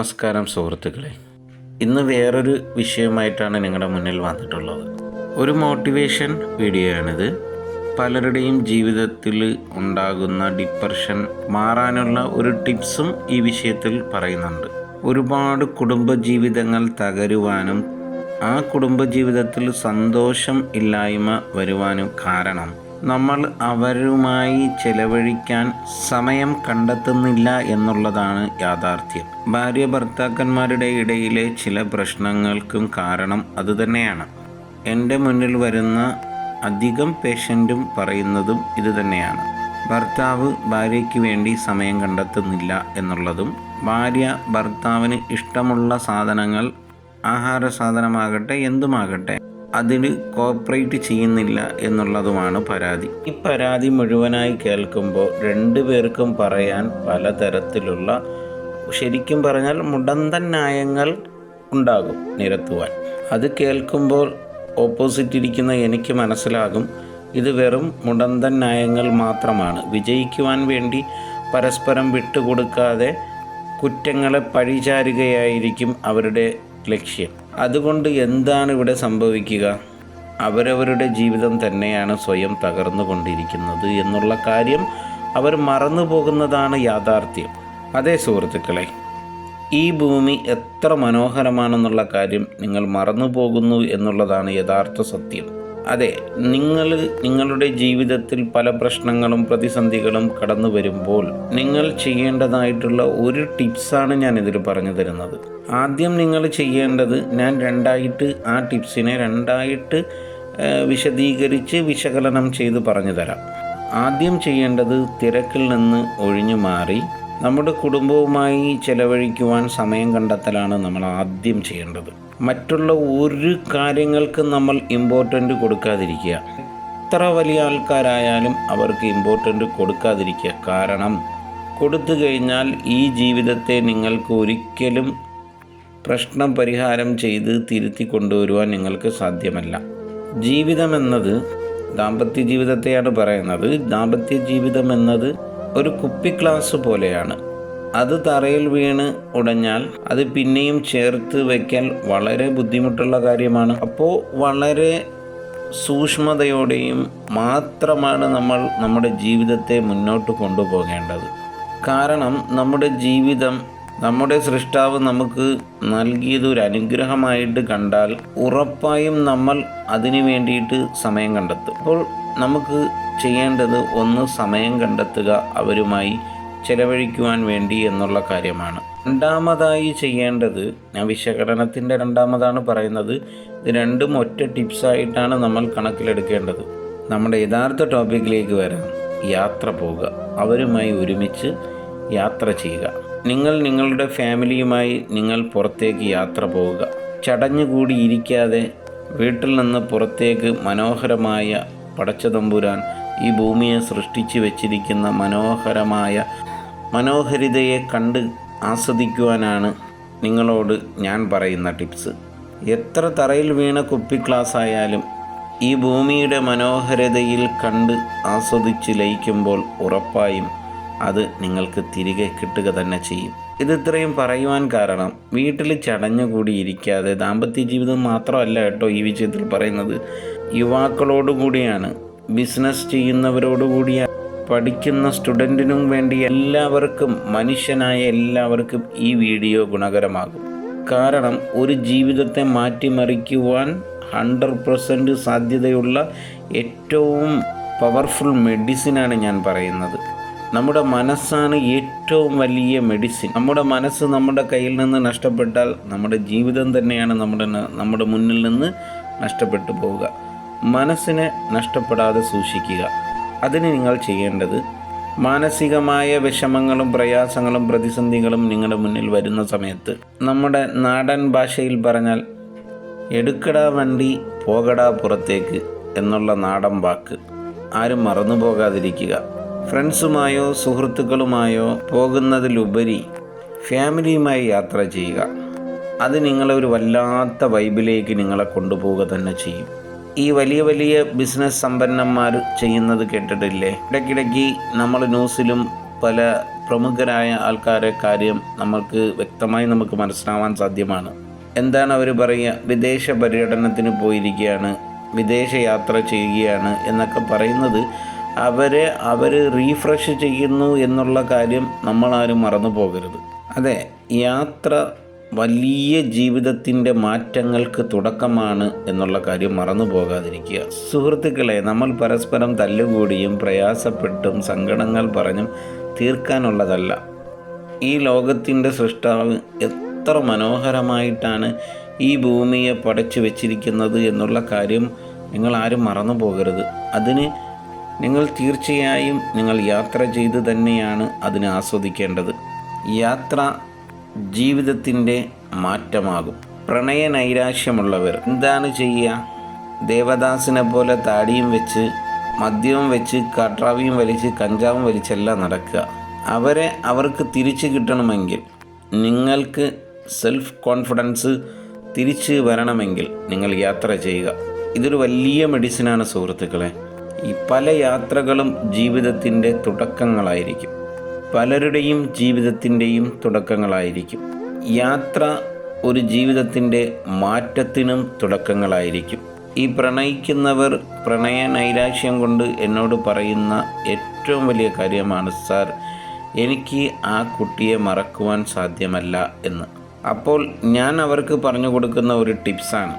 നമസ്കാരം സുഹൃത്തുക്കളെ. ഇന്ന് വേറൊരു വിഷയമായിട്ടാണ് നിങ്ങളുടെ മുന്നിൽ വന്നിട്ടുള്ളത്. ഒരു മോട്ടിവേഷൻ വീഡിയോയാണിത്. പലരുടെയും ജീവിതത്തിൽ ഉണ്ടാകുന്ന ഡിപ്രഷൻ മാറാനുള്ള ഒരു ടിപ്സും ഈ വിഷയത്തിൽ പറയുന്നുണ്ട്. ഒരുപാട് കുടുംബജീവിതങ്ങൾ തകരുവാനും ആ കുടുംബജീവിതത്തിൽ സന്തോഷം ഇല്ലായ്മ വരുവാനും കാരണം നമ്മൾ അവരുമായി ചെലവഴിക്കാൻ സമയം കണ്ടെത്തുന്നില്ല എന്നുള്ളതാണ് യാഥാർത്ഥ്യം. ഭാര്യ ഭർത്താക്കന്മാരുടെ ഇടയിലെ ചില പ്രശ്നങ്ങൾക്കും കാരണം അതുതന്നെയാണ്. എന്റെ മുന്നിൽ വരുന്ന അധികം പേഷ്യന്റും പറയുന്നതും ഇതുതന്നെയാണ്. ഭർത്താവ് ഭാര്യയ്ക്ക് വേണ്ടി സമയം കണ്ടെത്തുന്നില്ല എന്നുള്ളതും ഭാര്യ ഭർത്താവിന് ഇഷ്ടമുള്ള സാധനങ്ങൾ ആഹാര സാധനമാകട്ടെ എന്തുമാകട്ടെ അതിന് കോപ്പറേറ്റ് ചെയ്യുന്നില്ല എന്നുള്ളതുമാണ് പരാതി. ഈ പരാതി മുഴുവനായി കേൾക്കുമ്പോൾ രണ്ടു പേർക്കും പറയാൻ പലതരത്തിലുള്ള ശരിക്കും പറഞ്ഞാൽ മുടന്തൻ ന്യായങ്ങൾ ഉണ്ടാകും നിരത്തുവാൻ. അത് കേൾക്കുമ്പോൾ ഓപ്പോസിറ്റ് ഇരിക്കുന്ന എനിക്ക് മനസ്സിലാകും. ഇത് വെറും മുടന്തൻ ന്യായങ്ങൾ മാത്രമാണ്. വിജയിക്കുവാൻ വേണ്ടി പരസ്പരം വിട്ടുകൊടുക്കാതെ കുറ്റങ്ങളെ പഴിചാരുകയായിരിക്കും അവരുടെ ലക്ഷ്യം. അതുകൊണ്ട് എന്താണ് ഇവിടെ സംഭവിക്കുക? അവരവരുടെ ജീവിതം തന്നെയാണ് സ്വയം തകർന്നു കൊണ്ടിരിക്കുന്നത് എന്നുള്ള കാര്യം അവർ മറന്നു പോകുന്നതാണ് യാഥാർത്ഥ്യം. അതേ സുഹൃത്തുക്കളെ ഈ ഭൂമി എത്ര മനോഹരമാണെന്നുള്ള കാര്യം നിങ്ങൾ മറന്നു പോകുന്നു എന്നുള്ളതാണ് യഥാർത്ഥ സത്യം. അതെ നിങ്ങൾ നിങ്ങളുടെ ജീവിതത്തിൽ പല പ്രശ്നങ്ങളും പ്രതിസന്ധികളും കടന്നു വരുമ്പോൾ നിങ്ങൾ ചെയ്യേണ്ടതായിട്ടുള്ള ഒരു ടിപ്സാണ് ഞാൻ ഇതിൽ പറഞ്ഞു തരുന്നത്. ആദ്യം നിങ്ങൾ ചെയ്യേണ്ടത് ഞാൻ രണ്ടായിട്ട് ആ ടിപ്സിനെ രണ്ടായിട്ട് വിശദീകരിച്ച് വിശകലനം ചെയ്ത് പറഞ്ഞു തരാം. ആദ്യം ചെയ്യേണ്ടത് തിരക്കിൽ നിന്ന് ഒഴിഞ്ഞു മാറി നമ്മുടെ കുടുംബവുമായി ചെലവഴിക്കുവാൻ സമയം കണ്ടെത്തലാണ് നമ്മൾ ആദ്യം ചെയ്യേണ്ടത്. മറ്റുള്ള ഒരു കാര്യങ്ങൾക്കും നമ്മൾ ഇമ്പോർട്ടന്റ് കൊടുക്കാതിരിക്കുക. എത്ര വലിയ ആൾക്കാരായാലും അവർക്ക് ഇമ്പോർട്ടന്റ് കൊടുക്കാതിരിക്കുക. കാരണം കൊടുത്തു കഴിഞ്ഞാൽ ഈ ജീവിതത്തെ നിങ്ങൾക്ക് ഒരിക്കലും പ്രശ്നം പരിഹാരം ചെയ്ത് തിരുത്തി കൊണ്ടുവരുവാൻ നിങ്ങൾക്ക് സാധ്യമല്ല. ജീവിതം എന്നത് ദാമ്പത്യ ജീവിതത്തെയാണ് പറയുന്നത്. ദാമ്പത്യ ജീവിതം എന്നത് ഒരു കുപ്പി ഗ്ലാസ് പോലെയാണ്. അത് തറയിൽ വീണ് ഉടഞ്ഞാൽ അത് പിന്നെയും ചേർത്ത് വയ്ക്കാൻ വളരെ ബുദ്ധിമുട്ടുള്ള കാര്യമാണ്. അപ്പോൾ വളരെ സൂക്ഷ്മതയോടെയും മാത്രമാണ് നമ്മൾ നമ്മുടെ ജീവിതത്തെ മുന്നോട്ട് കൊണ്ടുപോകേണ്ടത്. കാരണം നമ്മുടെ ജീവിതം നമ്മുടെ സൃഷ്ടാവ് നമുക്ക് നൽകിയത് ഒരു അനുഗ്രഹമായിട്ട് കണ്ടാൽ ഉറപ്പായും നമ്മൾ അതിനു വേണ്ടിയിട്ട് സമയം കണ്ടെത്തും. അപ്പോൾ നമുക്ക് ചെയ്യേണ്ടത് ഒന്ന് സമയം കണ്ടെത്തുക അവരുമായി ചെലവഴിക്കുവാൻ വേണ്ടി എന്നുള്ള കാര്യമാണ്. രണ്ടാമതായി ചെയ്യേണ്ടത് ഞാൻ വിശകലനത്തിന്റെ രണ്ടാമതാണ് പറയുന്നത് ഇത് രണ്ടും ഒറ്റ ടിപ്സായിട്ടാണ് നമ്മൾ കണക്കിലെടുക്കേണ്ടത്. നമ്മുടെ യഥാർത്ഥ ടോപ്പിക്കിലേക്ക് വരാം. യാത്ര പോവുക അവരുമായി ഒരുമിച്ച് യാത്ര ചെയ്യുക. നിങ്ങൾ നിങ്ങളുടെ ഫാമിലിയുമായി നിങ്ങൾ പുറത്തേക്ക് യാത്ര പോവുക. ചടഞ്ഞുകൂടി ഇരിക്കാതെ വീട്ടിൽ നിന്ന് പുറത്തേക്ക് മനോഹരമായ പടച്ചതമ്പുരാൻ ഈ ഭൂമിയെ സൃഷ്ടിച്ചു വച്ചിരിക്കുന്ന മനോഹരമായ മനോഹരിതയെ കണ്ട് ആസ്വദിക്കുവാനാണ് നിങ്ങളോട് ഞാൻ പറയുന്ന ടിപ്സ്. എത്ര തറയിൽ വീണ കുപ്പി ക്ലാസ് ആയാലും ഈ ഭൂമിയുടെ മനോഹരതയിൽ കണ്ട് ആസ്വദിച്ച് ലയിക്കുമ്പോൾ ഉറപ്പായും അത് നിങ്ങൾക്ക് തിരികെ കിട്ടുക തന്നെ ചെയ്യും. ഇത് ഇത്രയും പറയുവാൻ കാരണം വീട്ടിൽ ചടഞ്ഞുകൂടി ഇരിക്കാതെ ദാമ്പത്യ ജീവിതം മാത്രമല്ല കേട്ടോ ഈ വിജയത്തിൽ പറയുന്നത്. യുവാക്കളോട് കൂടിയാണ് ബിസിനസ് ചെയ്യുന്നവരോടുകൂടിയ പഠിക്കുന്ന സ്റ്റുഡന്റിനും വേണ്ടി എല്ലാവർക്കും മനുഷ്യനായ എല്ലാവർക്കും ഈ വീഡിയോ ഗുണകരമാകും. കാരണം ഒരു ജീവിതത്തെ മാറ്റിമറിക്കുവാൻ ഹൺഡ്രഡ് പെർസെന്റ് സാധ്യതയുള്ള ഏറ്റവും പവർഫുൾ മെഡിസിനാണ് ഞാൻ പറയുന്നത്. നമ്മുടെ മനസ്സാണ് ഏറ്റവും വലിയ മെഡിസിൻ. നമ്മുടെ മനസ്സ് നമ്മുടെ കയ്യിൽ നിന്ന് നഷ്ടപ്പെട്ടാൽ നമ്മുടെ ജീവിതം തന്നെയാണ് നമ്മുടെ നമ്മുടെ മുന്നിൽ നിന്ന് നഷ്ടപ്പെട്ടു പോവുക. മനസ്സിനെ നഷ്ടപ്പെടാതെ സൂക്ഷിക്കുക. അതിന് നിങ്ങൾ ചെയ്യേണ്ടത് മാനസികമായ വിഷമങ്ങളും പ്രയാസങ്ങളും പ്രതിസന്ധികളും നിങ്ങളുടെ മുന്നിൽ വരുന്ന സമയത്ത് നമ്മുടെ നാടൻ ഭാഷയിൽ പറഞ്ഞാൽ എടുക്കടാ വണ്ടി പോകടാ പുറത്തേക്ക് എന്നുള്ള നാടൻ വാക്ക്. ആരും മറന്നു പോകാതിരിക്കുക. ഫ്രണ്ട്സുമായോ സുഹൃത്തുക്കളുമായോ പോകുന്നതിലുപരി ഫാമിലിയുമായി യാത്ര ചെയ്യുക. അത് നിങ്ങളെ ഒരു വല്ലാത്ത വൈബിലേക്ക് നിങ്ങളെ കൊണ്ടുപോവുക തന്നെ ചെയ്യും. ഈ വലിയ വലിയ ബിസിനസ് സമ്പന്നന്മാർ ചെയ്യുന്നത് കേട്ടിട്ടില്ലേ? ഇടയ്ക്കിടയ്ക്ക് നമ്മൾ ന്യൂസിലും പല പ്രമുഖരായ ആൾക്കാരെ കാര്യം നമുക്ക് വ്യക്തമായി നമുക്ക് മനസ്സിലാവാൻ സാധ്യമാണ്. എന്താണ് അവർ പറയുക? വിദേശ പര്യടനത്തിന് പോയിരിക്കുകയാണ് വിദേശ യാത്ര ചെയ്യുകയാണ് എന്നൊക്കെ പറയുന്നത് അവരെ അവർ റീഫ്രഷ് ചെയ്യുന്നു എന്നുള്ള കാര്യം നമ്മളാരും മറന്നു പോകരുത്. അതെ യാത്ര വലിയ ജീവിതത്തിന്റെ മാറ്റങ്ങൾക്ക് തുടക്കമാണ് എന്നുള്ള കാര്യം മറന്നു പോകാതിരിക്കുക. സുഹൃത്തുക്കളെ നമ്മൾ പരസ്പരം തല്ലുകൂടിയും പ്രയാസപ്പെട്ടും സങ്കടങ്ങൾ പറഞ്ഞും തീർക്കാനുള്ളതല്ല. ഈ ലോകത്തിന്റെ സൃഷ്ടാവ് എത്ര മനോഹരമായിട്ടാണ് ഈ ഭൂമിയെ പടച്ചു വെച്ചിരിക്കുന്നത് എന്നുള്ള കാര്യം നിങ്ങൾ ആരും മറന്നു പോകരുത്. അതിന് നിങ്ങൾ തീർച്ചയായും നിങ്ങൾ യാത്ര ചെയ്ത് തന്നെയാണ് അതിനെ ആസ്വദിക്കേണ്ടത്. യാത്ര ജീവിതത്തിന്റെ മാറ്റമാകും. പ്രണയ നൈരാശ്യമുള്ളവർ എന്താണ് ചെയ്യുക? ദേവദാസിനെ പോലെ താടിയും വെച്ച് മദ്യവും വെച്ച് കാട്രാവിയും വലിച്ച് കഞ്ചാവും വലിച്ചെല്ലാം നടക്കുക. അവരെ അവർക്ക് തിരിച്ചു കിട്ടണമെങ്കിൽ നിങ്ങൾക്ക് സെൽഫ് കോൺഫിഡൻസ് തിരിച്ച് വരണമെങ്കിൽ നിങ്ങൾ യാത്ര ചെയ്യുക. ഇതൊരു വലിയ മെഡിസിനാണ് സുഹൃത്തുക്കളെ. ഈ പല യാത്രകളും ജീവിതത്തിന്റെ തുടക്കങ്ങളായിരിക്കും. പലരുടെയും ജീവിതത്തിന്റെയും തുടക്കങ്ങളായിരിക്കും. യാത്ര ഒരു ജീവിതത്തിന്റെ മാറ്റത്തിനും തുടക്കങ്ങളായിരിക്കും. ഈ പ്രണയിക്കുന്നവർ പ്രണയ നൈരാശ്യം കൊണ്ട് എന്നോട് പറയുന്ന ഏറ്റവും വലിയ കാര്യമാണ് സാർ എനിക്ക് ആ കുട്ടിയെ മറക്കുവാൻ സാധ്യമല്ല എന്ന്. അപ്പോൾ ഞാൻ അവർക്ക് പറഞ്ഞു കൊടുക്കുന്ന ഒരു ടിപ്സാണ്.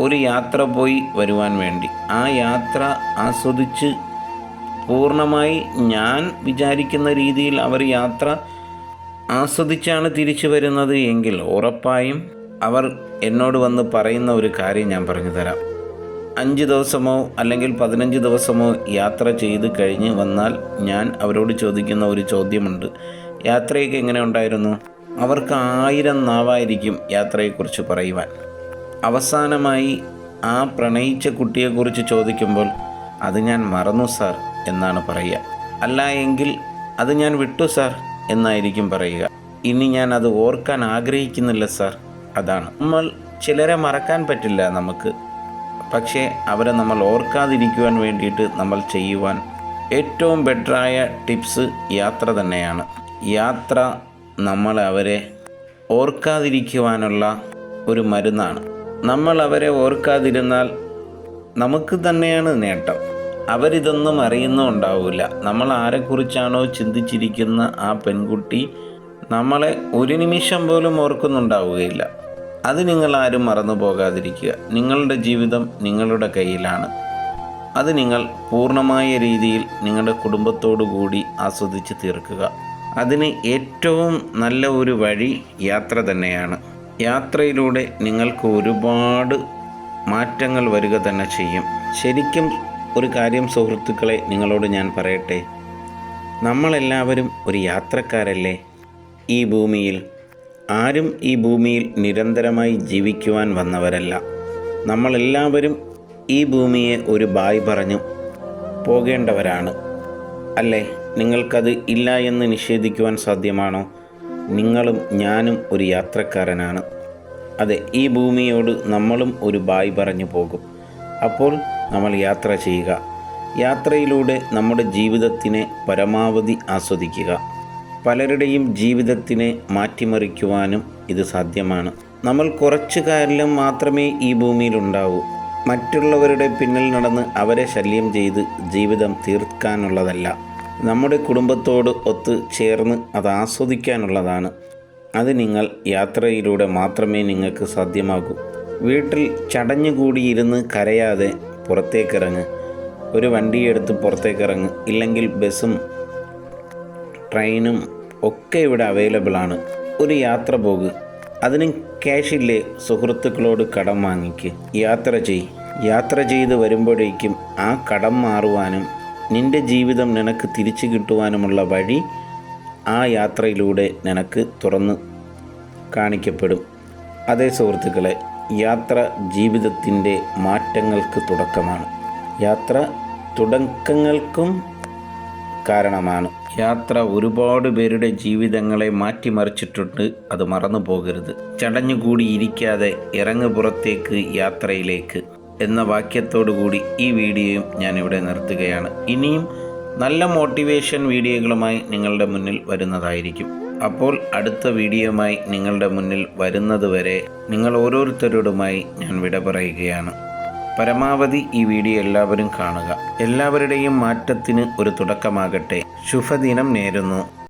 ഒരു യാത്ര പോയി വരുവാൻ വേണ്ടി. ആ യാത്ര ആസ്വദിച്ച് പൂർണമായി ഞാൻ വിചാരിക്കുന്ന രീതിയിൽ അവർ യാത്ര ആസ്വദിച്ചാണ് തിരിച്ചു വരുന്നത് എങ്കിൽ ഉറപ്പായും അവർ എന്നോട് വന്ന് പറയുന്ന ഒരു കാര്യം ഞാൻ പറഞ്ഞു തരാം. അഞ്ച് ദിവസമോ അല്ലെങ്കിൽ പതിനഞ്ച് ദിവസമോ യാത്ര ചെയ്ത് കഴിഞ്ഞ് വന്നാൽ ഞാൻ അവരോട് ചോദിക്കുന്ന ഒരു ചോദ്യമുണ്ട്. യാത്രയൊക്കെ എങ്ങനെ ഉണ്ടായിരുന്നു? അവർക്ക് ആയിരം നാവായിരിക്കും യാത്രയെക്കുറിച്ച് പറയുവാൻ. അവസാനമായി ആ പ്രണയിച്ച കുട്ടിയെക്കുറിച്ച് ചോദിക്കുമ്പോൾ അത് ഞാൻ മറന്നു സാർ. എന്നാണ് പറയുക. അല്ല എങ്കിൽ അത് ഞാൻ വിട്ടു സാർ എന്നായിരിക്കും പറയുക. ഇനി ഞാൻ അത് ഓർക്കാൻ ആഗ്രഹിക്കുന്നില്ല സാർ. അതാണ്. നമ്മൾ ചിലരെ മറക്കാൻ പറ്റില്ല നമുക്ക്. പക്ഷേ അവരെ നമ്മൾ ഓർക്കാതിരിക്കുവാൻ വേണ്ടിയിട്ട് നമ്മൾ ചെയ്യുവാൻ ഏറ്റവും ബെറ്ററായ ടിപ്സ് യാത്ര തന്നെയാണ്. യാത്ര നമ്മൾ അവരെ ഓർക്കാതിരിക്കുവാനുള്ള ഒരു മരുന്നാണ്. നമ്മൾ അവരെ ഓർക്കാതിരുന്നാൽ നമുക്ക് തന്നെയാണ് നേട്ടം. അവരിതൊന്നും അറിയുന്നുണ്ടാവില്ല നമ്മൾ ആരെക്കുറിച്ചാണോ ചിന്തിച്ചിരിക്കുന്ന ആ പെൺകുട്ടി നമ്മളെ ഒരു നിമിഷം പോലും ഓർക്കുന്നുണ്ടാവുകയില്ല. അത് നിങ്ങൾ ആരും മറന്നു പോകാതിരിക്കുക. നിങ്ങളുടെ ജീവിതം നിങ്ങളുടെ കയ്യിലാണ്. അത് നിങ്ങൾ പൂർണമായ രീതിയിൽ നിങ്ങളുടെ കുടുംബത്തോടു കൂടി ആസ്വദിച്ച് തീർക്കുക. അതിന് ഏറ്റവും നല്ല ഒരു വഴി യാത്ര തന്നെയാണ്. യാത്രയിലൂടെ നിങ്ങൾക്ക് ഒരുപാട് മാറ്റങ്ങൾ വരിക തന്നെ ചെയ്യും. ശരിക്കും ഒരു കാര്യം സുഹൃത്തുക്കളെ നിങ്ങളോട് ഞാൻ പറയട്ടെ. നമ്മളെല്ലാവരും ഒരു യാത്രക്കാരല്ലേ? ഈ ഭൂമിയിൽ ആരും ഈ ഭൂമിയിൽ നിരന്തരമായി ജീവിക്കുവാൻ വന്നവരല്ല. നമ്മളെല്ലാവരും ഈ ഭൂമിയെ ഒരു ബായ് പറഞ്ഞു പോകേണ്ടവരാണ്. അല്ലേ? നിങ്ങൾക്കത് ഇല്ല എന്ന് നിഷേധിക്കുവാൻ സാധ്യമാണോ? നിങ്ങളും ഞാനും ഒരു യാത്രക്കാരനാണ്. അതെ ഈ ഭൂമിയോട് നമ്മളും ഒരു ബായ് പറഞ്ഞു പോകും. അപ്പോൾ നമ്മൾ യാത്ര ചെയ്യുക. യാത്രയിലൂടെ നമ്മുടെ ജീവിതത്തിനെ പരമാവധി ആസ്വദിക്കുക. പലരുടെയും ജീവിതത്തിനെ മാറ്റിമറിക്കുവാനും ഇത് സാധ്യമാണ്. നമ്മൾ കുറച്ചു കാലം മാത്രമേ ഈ ഭൂമിയിലുണ്ടാവൂ മറ്റുള്ളവരുടെ പിന്നിൽ നടന്ന് അവരെ ശല്യം ചെയ്ത് ജീവിതം തീർക്കാനുള്ളതല്ല. നമ്മുടെ കുടുംബത്തോട് ഒത്ത് ചേർന്ന് അത് ആസ്വദിക്കാനുള്ളതാണ്. അത് നിങ്ങൾ യാത്രയിലൂടെ മാത്രമേ നിങ്ങൾക്ക് സാധ്യമാകൂ. വീട്ടിൽ ചടഞ്ഞുകൂടിയിരുന്ന് കരയാതെ പുറത്തേക്കിറങ്ങ്. ഒരു വണ്ടിയെടുത്ത് പുറത്തേക്കിറങ്ങ്. ഇല്ലെങ്കിൽ ബസ്സും ട്രെയിനും ഒക്കെ ഇവിടെ അവൈലബിൾ ആണ്. ഒരു യാത്ര പോകുക അതിനും ക്യാഷില്ലേ സുഹൃത്തുക്കളോട് കടം വാങ്ങിക്ക്. യാത്ര ചെയ് യാത്ര ചെയ്ത് വരുമ്പോഴേക്കും ആ കടം മാറുവാനും നിന്റെ ജീവിതം നിനക്ക് തിരിച്ചു കിട്ടുവാനുമുള്ള വഴി ആ യാത്രയിലൂടെ നിനക്ക് തുറന്ന് കാണിക്കപ്പെടും. അതേ സുഹൃത്തുക്കളെ യാത്ര ജീവിതത്തിന്റെ മാറ്റങ്ങൾക്ക് തുടക്കമാണ്. യാത്ര തുടക്കങ്ങൾക്കും കാരണമാണ്. യാത്ര ഒരുപാട് പേരുടെ ജീവിതങ്ങളെ മാറ്റിമറിച്ചിട്ടുണ്ട്. അത് മറന്നു പോകരുത്. ചടഞ്ഞുകൂടി ഇരിക്കാതെ ഇറങ്ങു പുറത്തേക്ക് യാത്രയിലേക്ക് എന്ന വാക്യത്തോടു കൂടി ഈ വീഡിയോയും ഞാനിവിടെ നിർത്തുകയാണ്. ഇനിയും നല്ല മോട്ടിവേഷൻ വീഡിയോകളുമായി നിങ്ങളുടെ മുന്നിൽ വരുന്നതായിരിക്കും. അപ്പോൾ അടുത്ത വീഡിയോയുമായി നിങ്ങളുടെ മുന്നിൽ വരുന്നതുവരെ നിങ്ങൾ ഓരോരുത്തരോടുമായി ഞാൻ വിട പറയുകയാണ്. പരമാവധി ഈ വീഡിയോ എല്ലാവരും കാണുക. എല്ലാവരുടെയും മാറ്റത്തിന് ഒരു തുടക്കമാകട്ടെ. ശുഭദിനം നേരുന്നു.